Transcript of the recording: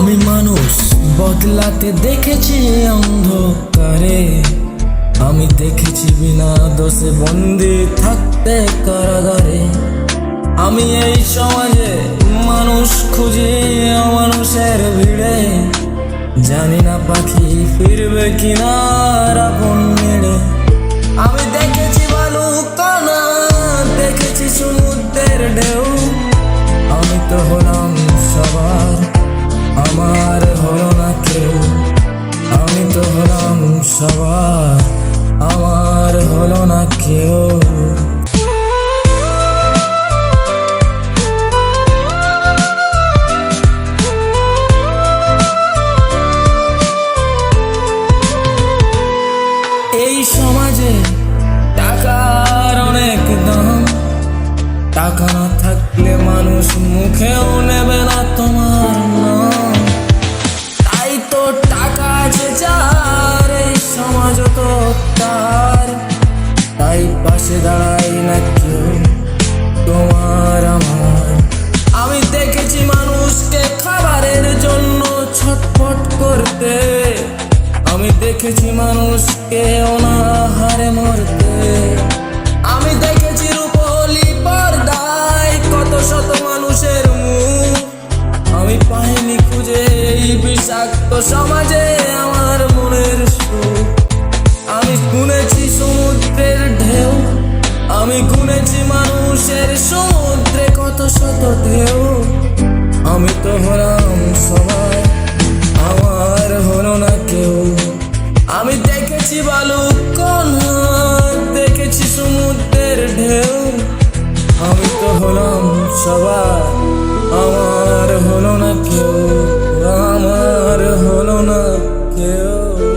আমি মানুষ, বদলাতে দেখেছি অন্ধকারে। আমি দেখেছি বিনা দোষে বন্দি থাকতে কারাগারে। আমি এই সমাজে মানুষ খুঁজি মানুষের ভিড়ে। জানি না পাখি ফিরবে কিনা আর আপন মেরে আমি দেখেছি বালু কণা, দেখেছি সমুদ্রের ঢেউ। আমি তো হলাম সবার সবার আমার হলো না কেউ। এই সমাজে টাকার অনেক দাম। টাকা না থাকলে মানুষ মুখেও নেবে না তোমার নাম। দেখেছি মানুষকে অনাহারে মরতে। আমি দেখেছি রূপলি পর্দায় কত শত মানুষের মুখ। আমি পাইনি খুঁজে এই বিষাক্ত সমাজে আমার মনের সুখ। আমি গুনেছি সমুদ্রের ঢেউ। আমি গুনেছি মানুষের সমুদ্রে কত শত ঢেউ। দেখেছি বালুক দেখেছি সমুদ্রের ঢেউ। আমি তো হলাম সবার, আমার হলো না কেউ। আমার হলো না কেউ।